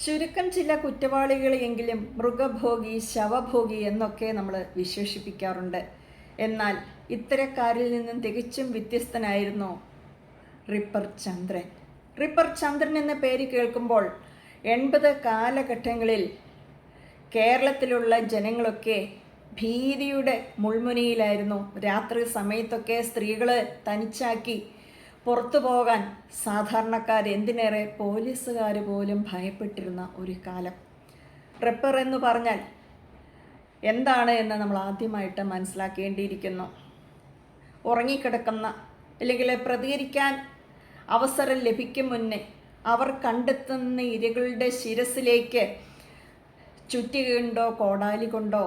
ചുരുക്കം ചില കുറ്റവാളികളെയെങ്കിലും മൃഗഭോഗി ശവഭോഗി എന്നൊക്കെ നമ്മൾ വിശേഷിപ്പിക്കാറുണ്ട്. എന്നാൽ ഇത്തരക്കാരിൽ നിന്നും തികച്ചും വ്യത്യസ്തനായിരുന്നു റിപ്പർ ചന്ദ്രൻ. റിപ്പർ ചന്ദ്രൻ എന്ന പേര് കേൾക്കുമ്പോൾ എൺപത് കാലഘട്ടങ്ങളിൽ കേരളത്തിലുള്ള ജനങ്ങളൊക്കെ ഭീതിയുടെ മുൾമുനയിലായിരുന്നു. രാത്രി സമയത്തൊക്കെ സ്ത്രീകൾ തനിച്ചാക്കി പുറത്തു പോകാൻ സാധാരണക്കാർ എന്തിനേറെ പോലീസുകാർ പോലും ഭയപ്പെട്ടിരുന്ന ഒരു കാലം. ട്രിപ്പർ എന്ന് പറഞ്ഞാൽ എന്താണ് എന്ന് നമ്മൾ ആദ്യമായിട്ട് മനസ്സിലാക്കേണ്ടിയിരിക്കുന്നു. ഉറങ്ങിക്കിടക്കുന്ന അല്ലെങ്കിൽ പ്രതികരിക്കാൻ അവസരം ലഭിക്കും മുന്നേ അവർ കണ്ടെത്തുന്ന ഇരകളുടെ ശിരസിലേക്ക് ചുറ്റികൊണ്ടോ കോടാലി കൊണ്ടോ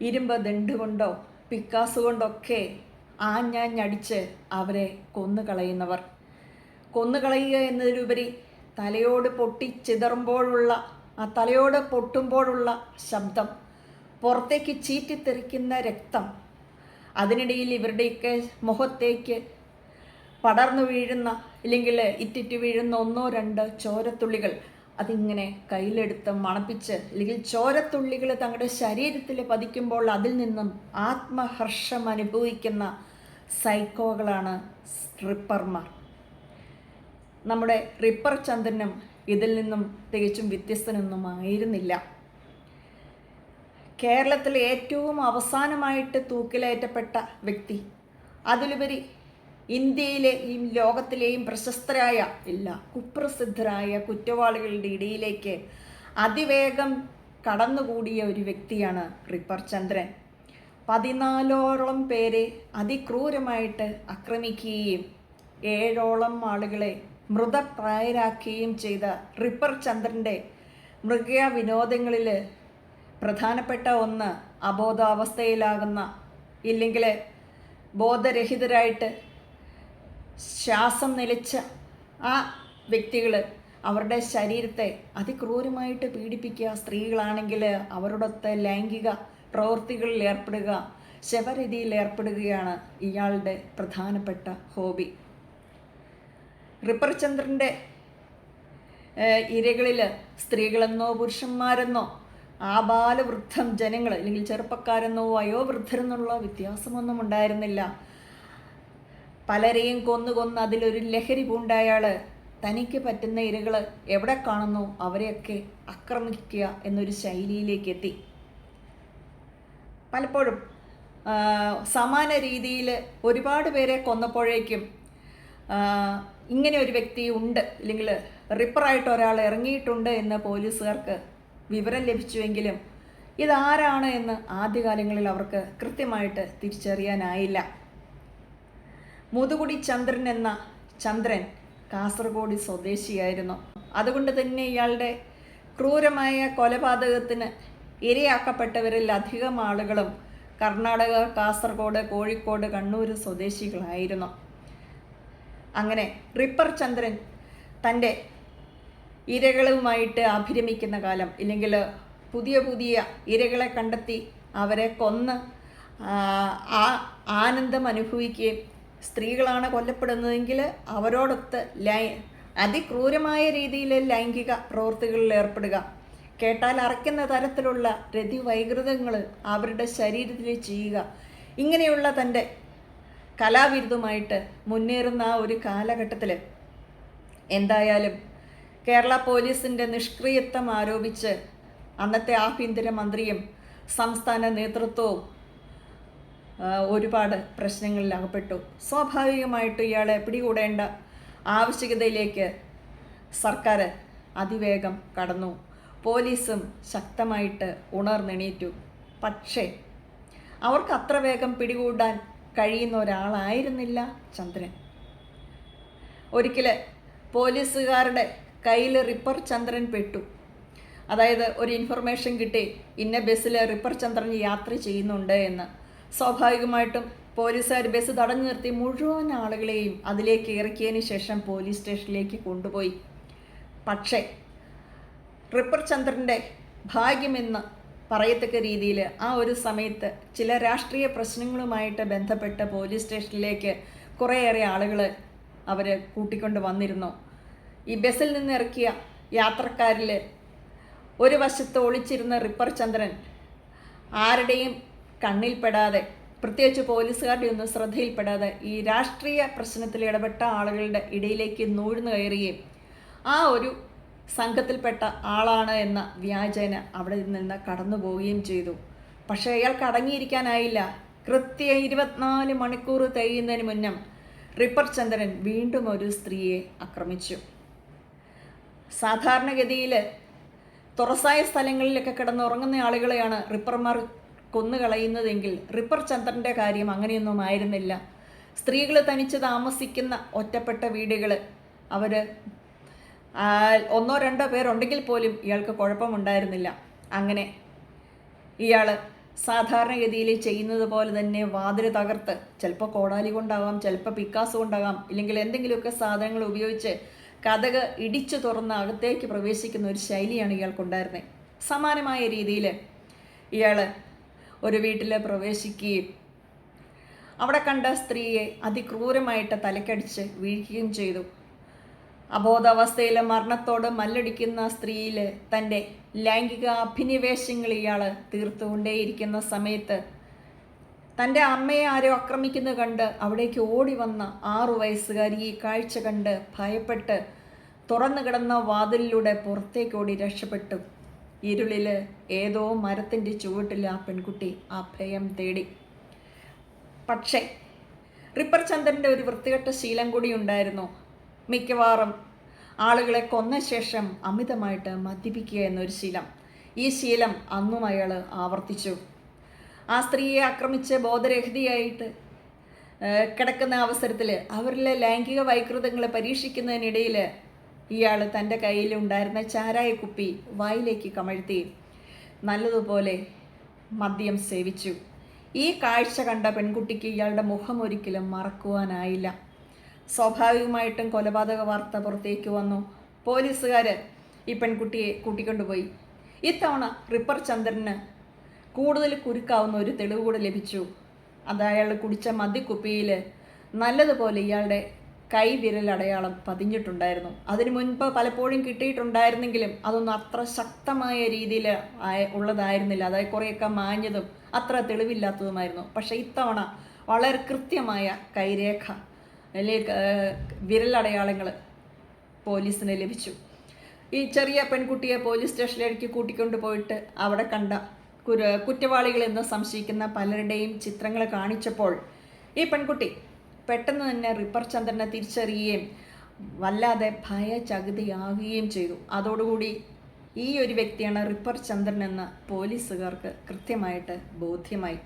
ഇരുമ്പ് ദണ്ട് കൊണ്ടോ പിക്കാസ് കൊണ്ടൊക്കെ ആഞ്ഞാഞ്ഞടിച്ച് അവരെ കൊന്നുകളയുന്നവർ. കൊന്നുകളയുക എന്നതിലുപരി തലയോട് പൊട്ടി ചിതറുമ്പോഴുള്ള ആ തലയോട് പൊട്ടുമ്പോഴുള്ള ശബ്ദം പുറത്തേക്ക് ചീറ്റിത്തെറിക്കുന്ന രക്തം അതിനിടയിൽ ഇവരുടെയൊക്കെ മുഖത്തേക്ക് പടർന്നു വീഴുന്ന ഇല്ലെങ്കിൽ ഇറ്റിറ്റ് വീഴുന്ന ഒന്നോ രണ്ടോ ചോരത്തുള്ളികൾ അതിങ്ങനെ കയ്യിലെടുത്ത് മണപ്പിച്ച് അല്ലെങ്കിൽ ചോരത്തുള്ളികൾ തങ്ങളുടെ ശരീരത്തിൽ പതിക്കുമ്പോൾ അതിൽ നിന്നും ആത്മഹർഷം അനുഭവിക്കുന്ന സൈക്കോകളാണ് റിപ്പർമാർ നമ്മുടെ റിപ്പർ ചന്ദ്രനും ഇതിൽ നിന്നും തികച്ചും വ്യത്യസ്തനൊന്നും ആയിരുന്നില്ല കേരളത്തിൽ ഏറ്റവും അവസാനമായിട്ട് തൂക്കിലേറ്റപ്പെട്ട വ്യക്തി അതിലുപരി ഇന്ത്യയിലെ ഈ ലോകത്തിലെയും പ്രശസ്തരായ ഇല്ല കുപ്രസിദ്ധരായ കുറ്റവാളികളുടെ ഇടയിലേക്ക് അതിവേഗം കടന്നുകൂടിയ ഒരു വ്യക്തിയാണ് റിപ്പർ ചന്ദ്രൻ. പതിനാലോളം പേരെ അതിക്രൂരമായിട്ട് ആക്രമിക്കുകയും ഏഴോളം ആളുകളെ മൃതപ്രായരാക്കുകയും ചെയ്ത റിപ്പർ ചന്ദ്രന്റെ മൃഗ വിനോദങ്ങളിൽ പ്രധാനപ്പെട്ട ഒന്ന് അബോധാവസ്ഥയിലാകുന്ന ഇല്ലെങ്കിൽ ബോധരഹിതരായിട്ട് ശ്വാസം നിലച്ച ആ വ്യക്തികൾ അവരുടെ ശരീരത്തെ അതിക്രൂരമായിട്ട് പീഡിപ്പിക്കുക സ്ത്രീകളാണെങ്കിൽ അവരുടെ ലൈംഗിക പ്രവൃത്തികളിൽ ഏർപ്പെടുക ശവരതിയിൽ ഏർപ്പെടുകയാണ് ഇയാളുടെ പ്രധാനപ്പെട്ട ഹോബി. റിപ്പർചന്ദ്രന്റെ ഇരകളിൽ സ്ത്രീകളെന്നോ പുരുഷന്മാരെന്നോ ആബാലവൃദ്ധം ജനങ്ങൾ അല്ലെങ്കിൽ ചെറുപ്പക്കാരെന്നോ വയോവൃദ്ധരെന്നുള്ള വ്യത്യാസമൊന്നും ഉണ്ടായിരുന്നില്ല. പലരെയും കൊന്നു കൊന്ന് അതിലൊരു ലഹരി പൂണ്ടയാൾ തനിക്ക് പറ്റുന്ന ഇരകൾ എവിടെ കാണുന്നു അവരെയൊക്കെ ആക്രമിക്കുക എന്നൊരു ശൈലിയിലേക്ക് എത്തി. പലപ്പോഴും സമാന രീതിയിൽ ഒരുപാട് പേരെ കൊന്നപ്പോഴേക്കും ഇങ്ങനെ ഒരു വ്യക്തി ഉണ്ട് അല്ലെങ്കിൽ റിപ്പറായിട്ട് ഒരാൾ ഇറങ്ങിയിട്ടുണ്ട് എന്ന് പോലീസുകാർക്ക് വിവരം ലഭിച്ചുവെങ്കിലും ഇതാരാണ് എന്ന് ആദ്യകാലങ്ങളിൽ അവർക്ക് കൃത്യമായിട്ട് തിരിച്ചറിയാനായില്ല. മുതുകുടി ചന്ദ്രൻ എന്ന ചന്ദ്രൻ കാസർഗോഡ് സ്വദേശിയായിരുന്നു. അതുകൊണ്ട് തന്നെ ഇയാളുടെ ക്രൂരമായ കൊലപാതകത്തിന് ഇരയാക്കപ്പെട്ടവരിൽ അധികം ആളുകളും കർണാടക കാസർഗോഡ് കോഴിക്കോട് കണ്ണൂർ സ്വദേശികളായിരുന്നു. അങ്ങനെ റിപ്പർ ചന്ദ്രൻ തന്റെ ഇരകളുമായിട്ട് അഭിരമിക്കുന്ന കാലം ഇല്ലെങ്കിൽ പുതിയ പുതിയ ഇരകളെ കണ്ടെത്തി അവരെ കൊന്ന് ആ, ആനന്ദം അനുഭവിക്കുകയും സ്ത്രീകളാണ് കൊല്ലപ്പെടുന്നതെങ്കിൽ അവരോടൊത്ത് ലൈ അതിക്രൂരമായ രീതിയിൽ ലൈംഗിക പ്രവൃത്തികളിൽ ഏർപ്പെടുക. കേട്ടാൽ അറയ്ക്കുന്ന തരത്തിലുള്ള രതിവൈകൃതങ്ങൾ അവരുടെ ശരീരത്തിൽ ചെയ്യുക. ഇങ്ങനെയുള്ള തന്റെ കലാവിരുദ്ധമായിട്ട് മുന്നേറുന്ന ആ ഒരു കാലഘട്ടത്തിൽ എന്തായാലും കേരള പോലീസിന്റെ നിഷ്ക്രിയത്വം ആരോപിച്ച് അന്നത്തെ ആഭ്യന്തര മന്ത്രിയും സംസ്ഥാന നേതൃത്വവും ഒരുപാട് പ്രശ്നങ്ങളിൽ അകപ്പെട്ടു സ്വാഭാവികമായിട്ട് ഇയാളെ പിടികൂടേണ്ട ആവശ്യകതയിലേക്ക് സർക്കാർ അതിവേഗം കടന്നു. പോലീസും ശക്തമായിട്ട് ഉണർന്നെണീറ്റു. പക്ഷേ അവർക്ക് അത്ര വേഗം പിടികൂടാൻ കഴിയുന്ന ഒരാളായിരുന്നില്ല ചന്ദ്രൻ. ഒരിക്കൽ പോലീസുകാരുടെ കയ്യിൽ റിപ്പർ ചന്ദ്രൻ പെട്ടു. അതായത് ഒരു ഇൻഫർമേഷൻ കിട്ടി ഇന്ന ബസ്സിൽ റിപ്പർ ചന്ദ്രൻ യാത്ര ചെയ്യുന്നുണ്ട് എന്ന്. സ്വാഭാവികമായിട്ടും പോലീസുകാർ ബസ് തടഞ്ഞു നിർത്തി മുഴുവൻ ആളുകളെയും അതിലേക്ക് ഇറക്കിയതിന് ശേഷം പോലീസ് സ്റ്റേഷനിലേക്ക് കൊണ്ടുപോയി. പക്ഷേ റിപ്പർ ചന്ദ്രന്റെ ഭാഗ്യമെന്ന് പറയത്തക്ക രീതിയിൽ ആ ഒരു സമയത്ത് ചില രാഷ്ട്രീയ പ്രശ്നങ്ങളുമായിട്ട് ബന്ധപ്പെട്ട് പോലീസ് സ്റ്റേഷനിലേക്ക് കുറേയേറെ ആളുകൾ അവർ കൂട്ടിക്കൊണ്ട് വന്നിരുന്നു. ഈ ബസ്സിൽ നിന്ന് ഇറക്കിയ യാത്രക്കാരിൽ ഒരു വശത്ത് ഒളിച്ചിരുന്ന റിപ്പർ ചന്ദ്രൻ ആരുടെയും കണ്ണിൽപ്പെടാതെ പ്രത്യേകിച്ച് പോലീസുകാരുടെ ഒന്നും ശ്രദ്ധയിൽപ്പെടാതെ ഈ രാഷ്ട്രീയ പ്രശ്നത്തിൽ ഇടപെട്ട ആളുകളുടെ ഇടയിലേക്ക് നൂഴ്ന്നു കയറുകയും ആ ഒരു സംഘത്തിൽപ്പെട്ട ആളാണ് എന്ന വ്യാജേന അവിടെ നിന്ന് കടന്നു പോവുകയും ചെയ്തു. പക്ഷേ അയാൾക്ക് അടങ്ങിയിരിക്കാനായില്ല കൃത്യ ഇരുപത്തിനാല് മണിക്കൂർ തെയ്യുന്നതിന് മുന്നം റിപ്പർ ചന്ദ്രൻ വീണ്ടും ഒരു സ്ത്രീയെ ആക്രമിച്ചു. സാധാരണഗതിയിൽ തുറസായ സ്ഥലങ്ങളിലൊക്കെ കിടന്നുറങ്ങുന്ന ആളുകളെയാണ് റിപ്പർമാർ കൊന്നുകളയുന്നതെങ്കിൽ റിപ്പർ ചന്ദ്രന്റെ കാര്യം അങ്ങനെയൊന്നും ആയിരുന്നില്ല. സ്ത്രീകൾ തനിച്ച് താമസിക്കുന്ന ഒറ്റപ്പെട്ട വീടുകൾ അവർ ഒന്നോ രണ്ടോ പേരുണ്ടെങ്കിൽ പോലും ഇയാൾക്ക് കുഴപ്പമുണ്ടായിരുന്നില്ല. അങ്ങനെ ഇയാൾ സാധാരണഗതിയിൽ ചെയ്യുന്നത് പോലെ തന്നെ വാതിൽ തകർത്ത് ചിലപ്പോൾ കോടാലി കൊണ്ടാകാം ചിലപ്പോൾ പിക്കാസ് കൊണ്ടാകാം ഇല്ലെങ്കിൽ എന്തെങ്കിലുമൊക്കെ സാധനങ്ങൾ ഉപയോഗിച്ച് കഥക് ഇടിച്ചു തുറന്ന് അകത്തേക്ക് പ്രവേശിക്കുന്ന ഒരു ശൈലിയാണ് ഇയാൾക്കുണ്ടായിരുന്നത് സമാനമായ രീതിയിൽ ഇയാൾ ഒരു വീട്ടിൽ പ്രവേശിക്കുകയും അവിടെ കണ്ട സ്ത്രീയെ അതിക്രൂരമായിട്ട് തലക്കടിച്ച് വീഴ്ക്കുകയും ചെയ്തു. അബോധാവസ്ഥയിലെ മരണത്തോട് മല്ലടിക്കുന്ന സ്ത്രീയിൽ തന്റെ ലൈംഗിക അഭിനിവേശങ്ങൾ ഇയാൾ തീർത്തുകൊണ്ടേയിരിക്കുന്ന സമയത്ത് തന്റെ അമ്മയെ ആരോ ആക്രമിക്കുന്നത് കണ്ട് അവിടേക്ക് ഓടി വന്ന ആറു വയസ്സുകാരി ഈ കാഴ്ച കണ്ട് ഭയപ്പെട്ട് തുറന്നു കിടന്ന വാതിലിലൂടെ പുറത്തേക്ക് ഓടി രക്ഷപ്പെട്ടു. ഇരുളിൽ ഏതോ മരത്തിന്റെ ചുവട്ടിൽ ആ പെൺകുട്ടി അഭയം ഭയം തേടി. പക്ഷേ റിപ്പർ ചന്ദ്രന്റെ ഒരു വൃത്തികെട്ട ശീലം കൂടി ഉണ്ടായിരുന്നു. മിക്കവാറും ആളുകളെ കൊന്ന ശേഷം അമിതമായിട്ട് മദ്യപിക്കുക എന്നൊരു ശീലം. ഈ ശീലം അന്നും അയാൾ ആവർത്തിച്ചു. ആ സ്ത്രീയെ ആക്രമിച്ച് ബോധരഹിതയായിട്ട് കിടക്കുന്ന അവസരത്തിൽ അവരിലെ ലൈംഗിക വൈകൃതങ്ങളെ പരീക്ഷിക്കുന്നതിനിടയിൽ ഇയാൾ തന്റെ കയ്യിലുണ്ടായിരുന്ന ചാരായ കുപ്പി വായിലേക്ക് കമഴ്ത്തി. നല്ലതുപോലെ മദ്യം സേവിച്ചു. ഈ കാഴ്ച കണ്ട പെൺകുട്ടിക്ക് ഇയാളുടെ മുഖം ഒരിക്കലും മറക്കുവാനായില്ല. സ്വാഭാവികമായിട്ടും കൊലപാതക വാർത്ത പുറത്തേക്ക് വന്നു. പോലീസുകാർ ഈ പെൺകുട്ടിയെ കൂട്ടിക്കൊണ്ടുപോയി. ഇത്തവണ റിപ്പർ ചന്ദ്രന് കൂടുതൽ കുരുക്കാവുന്ന ഒരു തെളിവ് കൂടെ ലഭിച്ചു. അത് അയാൾ കുടിച്ച മദ്യക്കുപ്പിയിൽ നല്ലതുപോലെ ഇയാളുടെ കൈവിരൽ അടയാളം പതിഞ്ഞിട്ടുണ്ടായിരുന്നു. അതിനു മുൻപ് പലപ്പോഴും കിട്ടിയിട്ടുണ്ടായിരുന്നെങ്കിലും അതൊന്നും അത്ര ശക്തമായ രീതിയിൽ ഉള്ളതായിരുന്നില്ല. അതായത് കുറേയൊക്കെ മാഞ്ഞതും അത്ര തെളിവില്ലാത്തതുമായിരുന്നു. പക്ഷേ ഇത്തവണ വളരെ കൃത്യമായ കൈരേഖ വിരലടയാളങ്ങൾ പോലീസിന് ലഭിച്ചു. ഈ ചെറിയ പെൺകുട്ടിയെ പോലീസ് സ്റ്റേഷനിലേക്ക് കൂട്ടിക്കൊണ്ടു പോയിട്ട് അവിടെ കണ്ട കുറ്റവാളികളെന്ന് സംശയിക്കുന്ന പലരുടെയും ചിത്രങ്ങൾ കാണിച്ചപ്പോൾ ഈ പെൺകുട്ടി പെട്ടെന്ന് തന്നെ റിപ്പർ ചന്ദ്രനെ തിരിച്ചറിയുകയും വല്ലാതെ ഭയചകിതയാകുകയും ചെയ്തു. അതോടുകൂടി ഈ ഒരു വ്യക്തിയാണ് റിപ്പർ ചന്ദ്രൻ എന്ന് പോലീസുകാർക്ക് കൃത്യമായിട്ട് ബോധ്യമായി.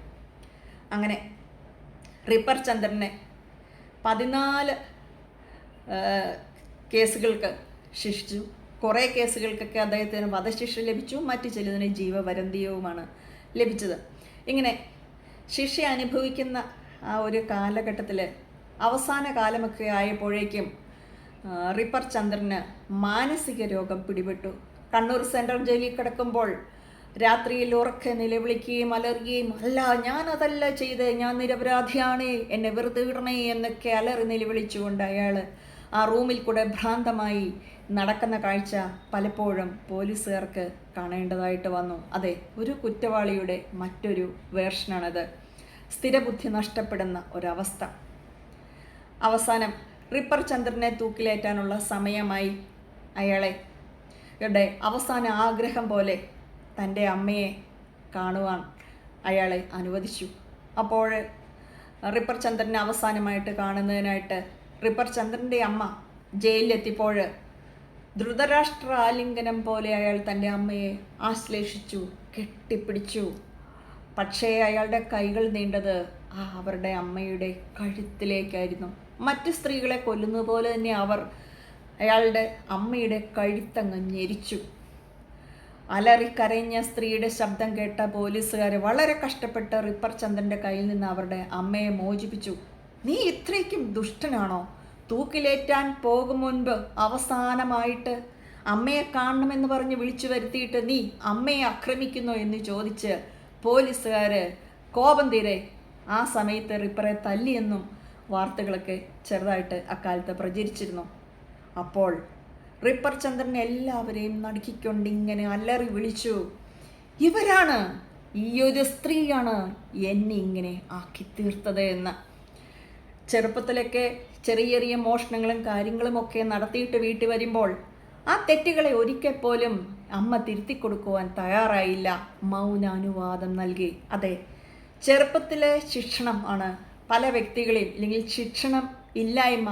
അങ്ങനെ റിപ്പർ ചന്ദ്രനെ പതിനാല് കേസുകൾക്ക് ശിക്ഷിച്ചു. കുറേ കേസുകൾക്കൊക്കെ അദ്ദേഹത്തിന് വധശിക്ഷ ലഭിച്ചു. മറ്റു ചിലതിന് ജീവപര്യന്തയവുമാണ് ലഭിച്ചത്. ഇങ്ങനെ ശിക്ഷ അനുഭവിക്കുന്ന ആ ഒരു കാലഘട്ടത്തിൽ അവസാന കാലമൊക്കെ ആയപ്പോഴേക്കും റിപ്പർ ചന്ദ്രന് മാനസിക രോഗം പിടിപെട്ടു. കണ്ണൂർ സെൻട്രൽ ജയിലിൽ കിടക്കുമ്പോൾ രാത്രിയിൽ ഉറക്കെ നിലവിളിക്കുകയും അലറുകയും അല്ല ഞാനതല്ല ചെയ്ത് ഞാൻ നിരപരാധിയാണ് എന്നെ വെറുതെ വിടണേ എന്നൊക്കെ അലറി നിലവിളിച്ചുകൊണ്ട് അയാൾ ആ റൂമിൽ കൂടെ ഭ്രാന്തമായി നടക്കുന്ന കാഴ്ച പലപ്പോഴും പോലീസുകാർക്ക് കാണേണ്ടതായിട്ട് വന്നു. അതെ ഒരു കുറ്റവാളിയുടെ മറ്റൊരു വേർഷനാണത്. സ്ഥിരബുദ്ധി നഷ്ടപ്പെടുന്ന ഒരവസ്ഥ. അവസാനം റിപ്പർ ചന്ദ്രനെ തൂക്കിലേറ്റാനുള്ള സമയമായി അയാളെ. അവസാന ആഗ്രഹം പോലെ തന്റെ അമ്മയെ കാണുവാൻ അയാളെ അനുവദിച്ചു. അപ്പോൾ റിപ്പർ ചന്ദ്രനെ അവസാനമായിട്ട് കാണുന്നതിനായിട്ട് റിപ്പർ ചന്ദ്രന്റെ അമ്മ ജയിലിലെത്തിയപ്പോൾ ധൃതരാഷ്ട്ര ആലിംഗനം പോലെ അയാൾ തന്റെ അമ്മയെ ആശ്ലേഷിച്ചു കെട്ടിപ്പിടിച്ചു. പക്ഷേ അയാളുടെ കൈകൾ നീണ്ടത് ആ അവരുടെ അമ്മയുടെ കഴുത്തിലേക്കായിരുന്നു. മറ്റ് സ്ത്രീകളെ കൊല്ലുന്നത് പോലെ തന്നെ അവർ അയാളുടെ അമ്മയുടെ കഴുത്തങ്ങ് ഞെരിച്ചു. അലറിക്കരഞ്ഞ സ്ത്രീയുടെ ശബ്ദം കേട്ട പോലീസുകാർ വളരെ കഷ്ടപ്പെട്ട് റിപ്പർ ചന്ദ്രന്റെ കയ്യിൽ നിന്ന് അവരുടെ അമ്മയെ മോചിപ്പിച്ചു. നീ ഇത്രയ്ക്കും ദുഷ്ടനാണോ? തൂക്കിലേറ്റാൻ പോകും മുൻപ് അവസാനമായിട്ട് അമ്മയെ കാണണമെന്ന് പറഞ്ഞ് വിളിച്ചു വരുത്തിയിട്ട് നീ അമ്മയെ ആക്രമിക്കുന്നു എന്ന് ചോദിച്ച് പോലീസുകാർ കോപം തീരെ ആ സമയത്ത് റിപ്പറെ തല്ലിയെന്നും വാർത്തകളൊക്കെ ചെറുതായിട്ട് അക്കാലത്ത് പ്രചരിച്ചിരുന്നു. അപ്പോൾ റിപ്പർ ചന്ദ്രൻ എല്ലാവരെയും നടുക്കിക്കൊണ്ട് ഇങ്ങനെ അലറി വിളിച്ചു ഇവരാണ്? ഈ ഒരു സ്ത്രീയാണ് എന്നെ ഇങ്ങനെ ആക്കി തീർത്തത് എന്ന്. ചെറുപ്പത്തിലൊക്കെ ചെറിയ ചെറിയ മോഷണങ്ങളും കാര്യങ്ങളും ഒക്കെ നടത്തിയിട്ട് വീട്ടിൽ വരുമ്പോൾ ആ തെറ്റുകളെ ഒരിക്കൽ പോലും അമ്മ തിരുത്തി കൊടുക്കുവാൻ തയ്യാറായില്ല. മൗനാനുവാദം നൽകി. അതെ ചെറുപ്പത്തിലെ ശിക്ഷണം ആണ് പല വ്യക്തികളെയും അല്ലെങ്കിൽ ശിക്ഷണം ഇല്ലായ്മ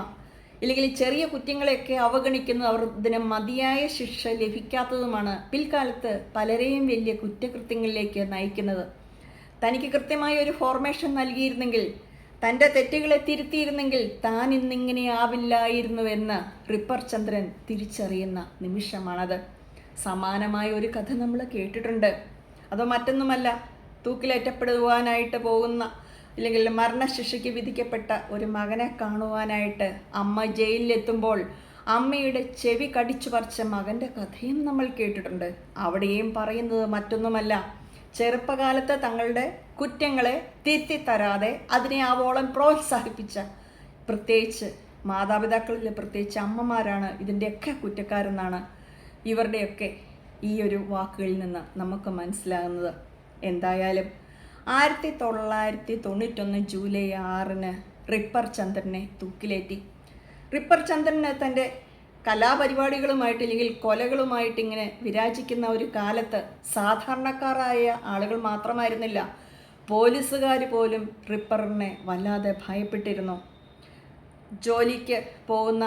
ഇല്ലെങ്കിൽ ചെറിയ കുറ്റങ്ങളെയൊക്കെ അവഗണിക്കുന്നത് അവർ ഇതിന് മതിയായ ശിക്ഷ ലഭിക്കാത്തതുമാണ് പിൽക്കാലത്ത് പലരെയും വലിയ കുറ്റകൃത്യങ്ങളിലേക്ക് നയിക്കുന്നത്. തനിക്ക് കൃത്യമായ ഒരു ഫോർമേഷൻ നൽകിയിരുന്നെങ്കിൽ തന്റെ തെറ്റുകളെ തിരുത്തിയിരുന്നെങ്കിൽ താൻ ഇന്നിങ്ങനെ ആവില്ലായിരുന്നുവെന്ന് റിപ്പർ ചന്ദ്രൻ തിരിച്ചറിയുന്ന നിമിഷമാണത്. സമാനമായ ഒരു കഥ നമ്മൾ കേട്ടിട്ടുണ്ട്. അതോ മറ്റൊന്നുമല്ല തൂക്കിലേറ്റപ്പെടുവാനായിട്ട് പോകുന്ന ഇല്ലെങ്കിൽ മരണശിക്ഷയ്ക്ക് വിധിക്കപ്പെട്ട ഒരു മകനെ കാണുവാനായിട്ട് അമ്മ ജയിലിലെത്തുമ്പോൾ അമ്മയുടെ ചെവി കടിച്ചു പറിച്ച മകന്റെ കഥയും നമ്മൾ കേട്ടിട്ടുണ്ട്. അവിടെയും പറയുന്നത് മറ്റൊന്നുമല്ല. ചെറുപ്പകാലത്ത് തങ്ങളുടെ കുറ്റങ്ങളെ തിരുത്തി തരാതെ അതിനെ ആവോളം പ്രോത്സാഹിപ്പിച്ച പ്രത്യേകിച്ച് മാതാപിതാക്കളിൽ പ്രത്യേകിച്ച് അമ്മമാരാണ് ഇതിന്റെയൊക്കെ കുറ്റക്കാരെന്നാണ് ഇവരുടെയൊക്കെ ഈ ഒരു വാക്കുകളിൽ നിന്ന് നമുക്ക് മനസ്സിലാകുന്നത്. എന്തായാലും ആയിരത്തി തൊള്ളായിരത്തി തൊണ്ണൂറ്റൊന്ന് ജൂലൈ ആറിന് റിപ്പർ ചന്ദ്രനെ തൂക്കിലേറ്റി. റിപ്പർ ചന്ദ്രന് തന്റെ കലാപരിപാടികളുമായിട്ട് അല്ലെങ്കിൽ കൊലകളുമായിട്ട് ഇങ്ങനെ വിരാജിക്കുന്ന ഒരു കാലത്ത് സാധാരണക്കാരായ ആളുകൾ മാത്രമായിരുന്നില്ല. പോലീസുകാർ പോലും റിപ്പറിനെ വല്ലാതെ ഭയപ്പെട്ടിരുന്നു. ജോലിക്ക് പോകുന്ന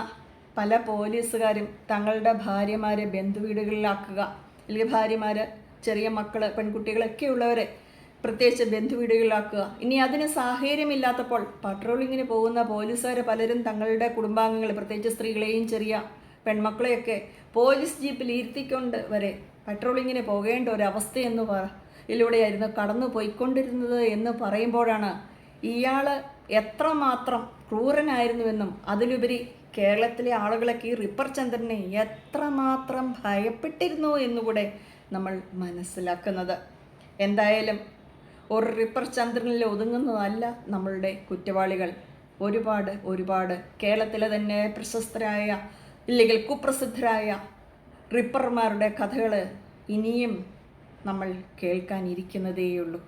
പല പോലീസുകാരും തങ്ങളുടെ ഭാര്യമാരെ ബന്ധുവീടുകളിലാക്കുക അല്ലെങ്കിൽ ഭാര്യമാർ ചെറിയ മക്കൾ പെൺകുട്ടികളൊക്കെ ഉള്ളവരെ പ്രത്യേകിച്ച് ബന്ധുവീടുകളിലാക്കുക. ഇനി അതിന് സാഹചര്യമില്ലാത്തപ്പോൾ പട്രോളിങ്ങിന് പോകുന്ന പോലീസുകാർ പലരും തങ്ങളുടെ കുടുംബാംഗങ്ങളെ പ്രത്യേകിച്ച് സ്ത്രീകളെയും ചെറിയ പെൺമക്കളെയൊക്കെ പോലീസ് ജീപ്പിൽ ഇരുത്തിക്കൊണ്ട് വരെ പട്രോളിങ്ങിന് പോകേണ്ട ഒരു അവസ്ഥയെന്ന് പറ ഇതിലൂടെയായിരുന്നു കടന്നു പോയിക്കൊണ്ടിരുന്നത് എന്ന് പറയുമ്പോഴാണ് ഇയാൾ എത്രമാത്രം ക്രൂരനായിരുന്നുവെന്നും അതിലുപരി കേരളത്തിലെ ആളുകളൊക്കെ ഈ റിപ്പർ ചന്ദ്രനെ എത്രമാത്രം ഭയപ്പെട്ടിരുന്നു എന്നുകൂടെ നമ്മൾ മനസ്സിലാക്കുന്നത്. എന്തായാലും ഒരു റിപ്പർ ചന്ദ്രനിൽ ഒതുങ്ങുന്നതല്ല നമ്മളുടെ കുറ്റവാളികൾ. ഒരുപാട് ഒരുപാട് കേരളത്തിലെ തന്നെ പ്രശസ്തരായ ഇല്ലെങ്കിൽ കുപ്രസിദ്ധരായ റിപ്പർമാരുടെ കഥകൾ ഇനിയും നമ്മൾ കേൾക്കാനിരിക്കുന്നതേയുള്ളൂ.